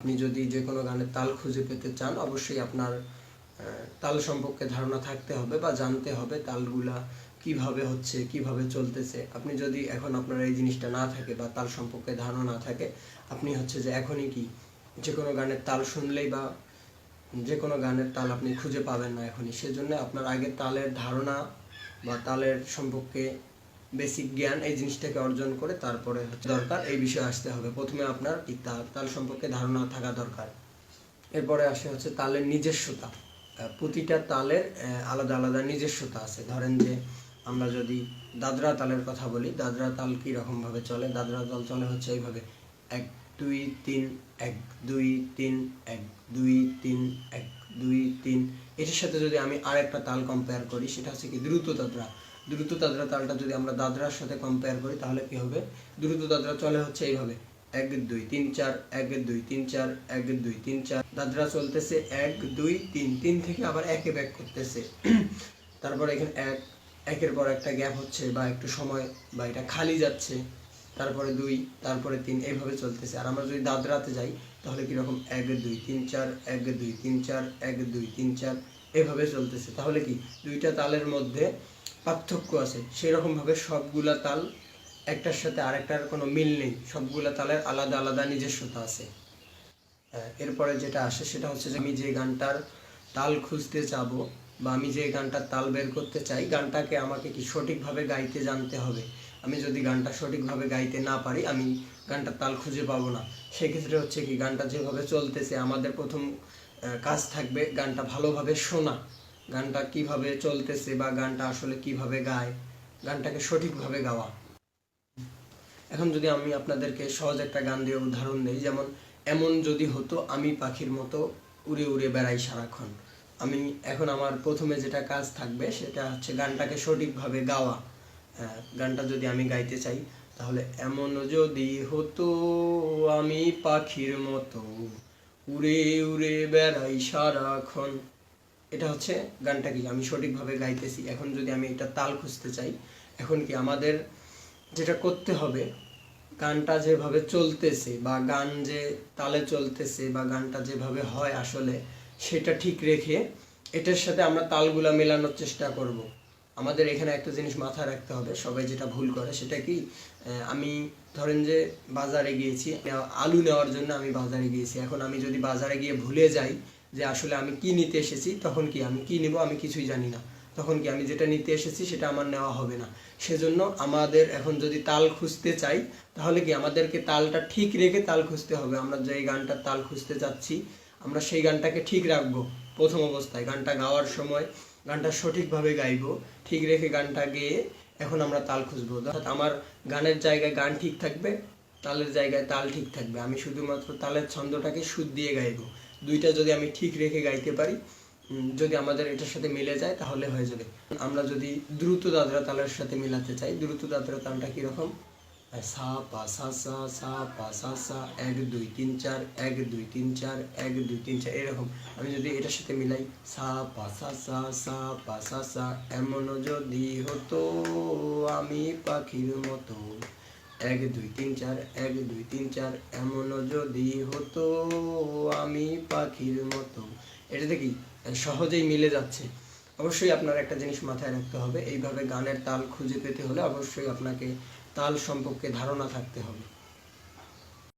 আপনি যদি যে কোনো গানের তাল খুঁজে পেতে চান, অবশ্যই আপনার তাল সম্পর্কে ধারণা থাকতে হবে বা জানতে হবে তালগুলা কীভাবে হচ্ছে, কীভাবে চলতেছে। আপনি যদি এখন আপনার এই জিনিসটা না থাকে বা তাল সম্পর্কে ধারণা না থাকে, আপনি হচ্ছে যে এখনই কি যে কোনো গানের তাল শুনলেই বা যে কোনো গানের তাল আপনি খুঁজে পাবেন না এখনই। সেজন্য আপনার আগে তালের ধারণা বা তালের সম্পর্কে বেসিক জ্ঞান এই জিনিসটাকে অর্জন করে তারপরে হচ্ছে দরকার, এই বিষয়ে আসতে হবে। প্রথমে আপনার কি তাল তাল সম্পর্কে ধারণা থাকা দরকার। এরপরে আসে হচ্ছে তালের নিজস্বতা। প্রতিটা তালের আলাদা আলাদা নিজস্বতা আছে। ধরেন যে আমরা যদি দাদরা তালের কথা বলি, দাদরা তাল কি রকম ভাবে চলে? দাদরা তাল চলে হচ্ছে এইভাবে। এক, দুই, তিন, এক, দুই, তিন, এক, দুই, তিন, এক, দুই, তিন। এটার সাথে যদি আমি আরেকটা তাল কম্পেয়ার করি, সেটা হচ্ছে কি দ্রুত দাদরা। দ্রুত দাদরা তালটা যদি আমরা দাদরার সাথে কম্পেয়ার করি, তাহলে কি হবে? দ্রুত দাদরা চলে হচ্ছে এইভাবে। এক, দুই, তিন, চার, এক, দুই, তিন, চার, এক, দুই, তিন, চার। দাদরা চলতেছে এক, দুই, তিন তিন থেকে আবার একে ব্যাক করতেছে। তারপরে এখানে এক, একের পর একটা গ্যাপ হচ্ছে বা একটু সময় বা এটা খালি যাচ্ছে। তারপরে দুই, তারপরে তিন, এইভাবে চলতেছে। আর আমরা যদি দাদরাতে যাই, তাহলে কীরকম এক, দুই, তিন, চার, এক, দুই, তিন, চার, এক, দুই, তিন, চার এভাবে চলতেছে। তাহলে কি? দুইটা তালের মধ্যে পার্থক্য আছে। সেরকম ভাবে সবগুলা তাল একটার সাথে আরেকটার কোনো মিল নেই। সবগুলা তালের আলাদা আলাদা নিজস্বতা আছে। হ্যাঁ, এরপরে যেটা আসে সেটা হচ্ছে যে আমি যে গানটার তাল খুঁজতে যাব বা আমি যে গানটার তাল বের করতে চাই গানটাকে আমাকে কি সঠিকভাবে গাইতে জানতে হবে? আমি যদি গানটা সঠিকভাবে গাইতে না পারি আমি গানটার তাল খুঁজে পাবো না। সেক্ষেত্রে হচ্ছে কি গানটা যেভাবে চলতেছে আমাদের প্রথম কাজ থাকবে গানটা ভালোভাবে শোনা। গানটা কীভাবে চলতেছে বা গানটা আসলে কীভাবে গায় গানটাকে সঠিকভাবে গাওয়া। এখন যদি আমি আপনাদেরকে সহজ একটা গান দিয়ে উদাহরণ দিই যেমন এমন যদি হতো আমি পাখির মতো উড়ে উড়ে বেড়াই সারাক্ষণ। আমি এখন আমার প্রথমে যেটা কাজ থাকবে সেটা হচ্ছে গানটাকে সঠিকভাবে গাওয়া। হ্যাঁ, গানটা যদি আমি গাইতে চাই তাহলে এমন যদি হতো আমি পাখির মতো উড়ে উড়ে বেড়াই সারাক্ষণ। এটা হচ্ছে গানটা কি? আমি সঠিকভাবে গাইতেছি। এখন যদি আমি এটা তাল খুঁজতে চাই, এখন কি আমাদের যেটা করতে হবে, গানটা যেভাবে চলতেছে বা গান যে তালে চলতেছে বা গানটা যেভাবে হয় আসলে, সেটা ঠিক রেখে এটার সাথে আমরা তালগুলা মেলানোর চেষ্টা করব। আমাদের এখানে একটা জিনিস মাথায় রাখতে হবে, সবাই যেটা ভুল করে, সেটা কি আমি ধরেন যে বাজারে গিয়েছি, আলু নেওয়ার জন্য আমি বাজারে গিয়েছি। এখন আমি যদি বাজারে গিয়ে ভুলে যাই যে আসলে আমি কি নিতে এসেছি, তখন কি আমি কি নেব আমি কিছুই জানি না। তখন কি আমি যেটা নিতে এসেছি সেটা আমার নেওয়া হবে না। সেজন্য আমাদের এখন যদি তাল খুঁজতে চাই, তাহলে কি আমাদেরকে তালটা ঠিক রেখে তাল খুঁজতে হবে। আমরা যে গানটার তাল খুঁজতে যাচ্ছি, আমরা সেই গানটাকে ঠিক রাখব প্রথম অবস্থায়। গানটা গাওয়ার সময় গানটা সঠিকভাবে গাইবো, ঠিক রেখে গানটা গেয়ে এখন আমরা তাল খুঁজবো। অর্থাৎ আমার গানের জায়গায় গান ঠিক থাকবে, তালের জায়গায় তাল ঠিক থাকবে। আমি শুধুমাত্র তালের ছন্দটাকে সুদ দিয়ে গাইবো। দুইটা যদি আমি ঠিক রেখে গাইতে পারি যদি আমাদের এটার সাথে মিলে যায়, তাহলে হয়ে যাবে। আমরা যদি দ্রুত দাদরা তালের সাথে মিলাতে চাই, দ্রুত দাদরা তালটা কীরকম সা, পা, সা সা সা, পা, সা সা, এক, দুই, তিন, চার, এক, দুই, তিন, চার, এক, দুই, তিন, চার, এরকম। আমি যদি এটার সাথে মিলাই, সা, পা, সা সা সা, পা, সা সা এমন যদি হতো, আমি পাখির মতো। এক, দুই, তিন, চার, এক, দুই, তিন, চার এমন যদি হতো আমি পাখির মতো। এটা কি সহজেই মিলে যাচ্ছে। অবশ্যই আপনার একটা জিনিস মাথায় রাখতে হবে, এইভাবে গানের তাল খুঁজে পেতে হলে অবশ্যই আপনাকে তাল সম্পর্কে ধারণা থাকতে হবে।